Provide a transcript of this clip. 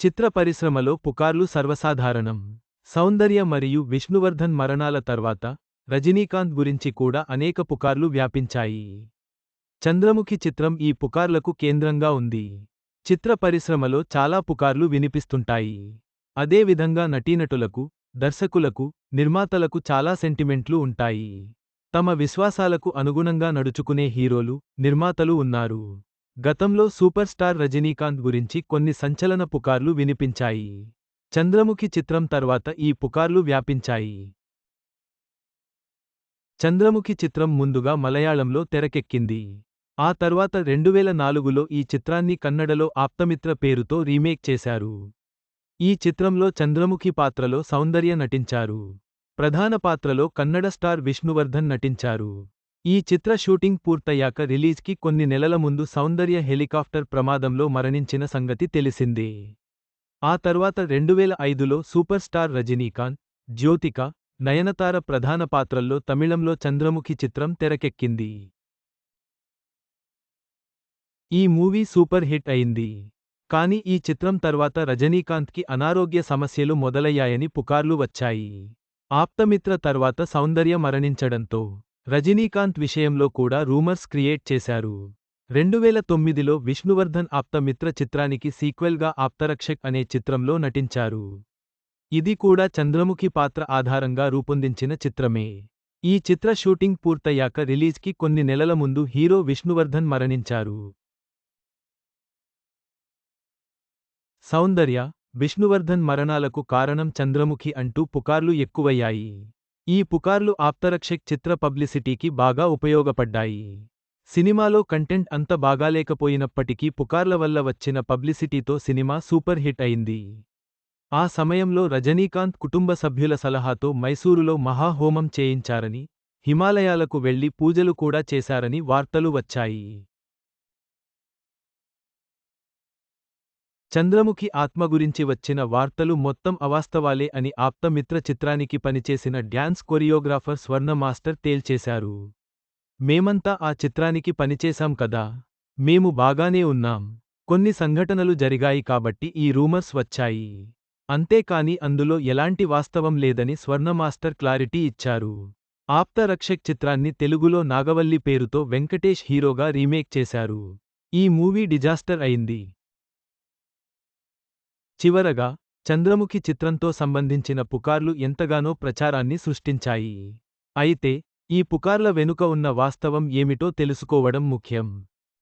చిత్ర పరిశ్రమలో పుకార్లు సర్వసాధారణం. సౌందర్య మరియు విష్ణువర్ధన్ మరణాల తర్వాత రజనీకాంత్ గురించి కూడా అనేక పుకార్లు వ్యాపించాయి. చంద్రముఖి చిత్రం ఈ పుకార్లకు కేంద్రంగా ఉంది. చిత్ర పరిశ్రమలో చాలా పుకార్లు వినిపిస్తుంటాయి. అదేవిధంగా నటీనటులకు దర్శకులకు నిర్మాతలకు చాలా సెంటిమెంట్లు ఉంటాయి. తమ విశ్వాసాలకు అనుగుణంగా నడుచుకునే హీరోలు నిర్మాతలు ఉన్నారు. గతంలో సూపర్ స్టార్ రజనీకాంత్ గురించి కొన్ని సంచలన పుకార్లు వినిపించాయి. చంద్రముఖి చిత్రం తర్వాత ఈ పుకార్లు వ్యాపించాయి. చంద్రముఖి చిత్రం ముందుగా మలయాళంలో తెరకెక్కింది. ఆ తర్వాత రెండువేల నాలుగులో ఈ చిత్రాన్ని కన్నడలో ఆప్తమిత్ర పేరుతో రీమేక్ చేశారు. ఈ చిత్రంలో చంద్రముఖి పాత్రలో సౌందర్య నటించారు. ప్రధాన పాత్రలో కన్నడ స్టార్ విష్ణువర్ధన్ నటించారు. ఈ చిత్ర షూటింగ్ పూర్తయ్యాక రిలీజ్కి కొన్ని నెలల ముందు సౌందర్య హెలికాప్టర్ ప్రమాదంలో మరణించిన సంగతి తెలిసింది. ఆ తర్వాత రెండువేల ఐదులో సూపర్ స్టార్ రజనీకాంత్ జ్యోతిక నయనతార ప్రధాన పాత్రల్లో తమిళంలో చంద్రముఖి చిత్రం తెరకెక్కింది. ఈ మూవీ సూపర్ హిట్ అయింది. కానీ ఈ చిత్రం తర్వాత రజనీకాంత్కి అనారోగ్య సమస్యలు మొదలయ్యాయని పుకార్లు వచ్చాయి. ఆప్తమిత్ర తర్వాత సౌందర్య మరణించడంతో రజనీకాంత్ విషయంలో కూడా రూమర్స్ క్రియేట్ చేశారు. రెండువేల తొమ్మిదిలో విష్ణువర్ధన్ ఆప్తమిత్ర చిత్రానికి సీక్వెల్గా ఆప్తరక్షక్ అనే చిత్రంలో నటించారు. ఇది కూడా చంద్రముఖి పాత్ర ఆధారంగా రూపొందించిన చిత్రమే. ఈ చిత్ర షూటింగ్ పూర్తయ్యాక రిలీజ్కి కొన్ని నెలల ముందు హీరో విష్ణువర్ధన్ మరణించారు. సౌందర్య విష్ణువర్ధన్ మరణాలకు కారణం చంద్రముఖి అంటూ పుకార్లు ఎక్కువయ్యాయి. ఈ పుకార్లు ఆప్తరక్షక్ చిత్ర పబ్లిసిటీకి బాగా ఉపయోగపడ్డాయి. సినిమాలో కంటెంట్ అంత బాగాలేకపోయినప్పటికీ పుకార్ల వల్ల వచ్చిన పబ్లిసిటీతో సినిమా సూపర్ హిట్ అయింది. ఆ సమయంలో రజనీకాంత్ కుటుంబ సభ్యుల సలహాతో మైసూరులో మహాహోమం చేయించారని హిమాలయాలకు వెళ్ళి పూజలు కూడా చేశారని వార్తలు వచ్చాయి. చంద్రముఖి ఆత్మ గురించి వచ్చిన వార్తలు మొత్తం అవాస్తవాలే అని ఆప్తమిత్ర చిత్రానికి పనిచేసిన డ్యాన్స్ కొరియోగ్రాఫర్ స్వర్ణ మాస్టర్ తేల్చేశారు. మేమంతా ఆ చిత్రానికి పనిచేశాం కదా. మేము బాగానే ఉన్నాం. కొన్ని సంఘటనలు జరిగాయి కాబట్టి ఈ రూమర్స్ వచ్చాయి. అంతేకాని అందులో ఎలాంటి వాస్తవం లేదని స్వర్ణమాస్టర్ క్లారిటీ ఇచ్చారు. ఆప్త రక్షక్ చిత్రాన్ని తెలుగులో నాగవల్లి పేరుతో వెంకటేష్ హీరోగా రీమేక్ చేశారు. ఈ మూవీ డిజాస్టర్ అయింది. చివరగా చంద్రముఖి చిత్రంతో సంబంధించిన పుకార్లు ఎంతగానో ప్రచారాన్ని సృష్టించాయి. అయితే ఈ పుకార్ల వెనుక ఉన్న వాస్తవం ఏమిటో తెలుసుకోవడం ముఖ్యం.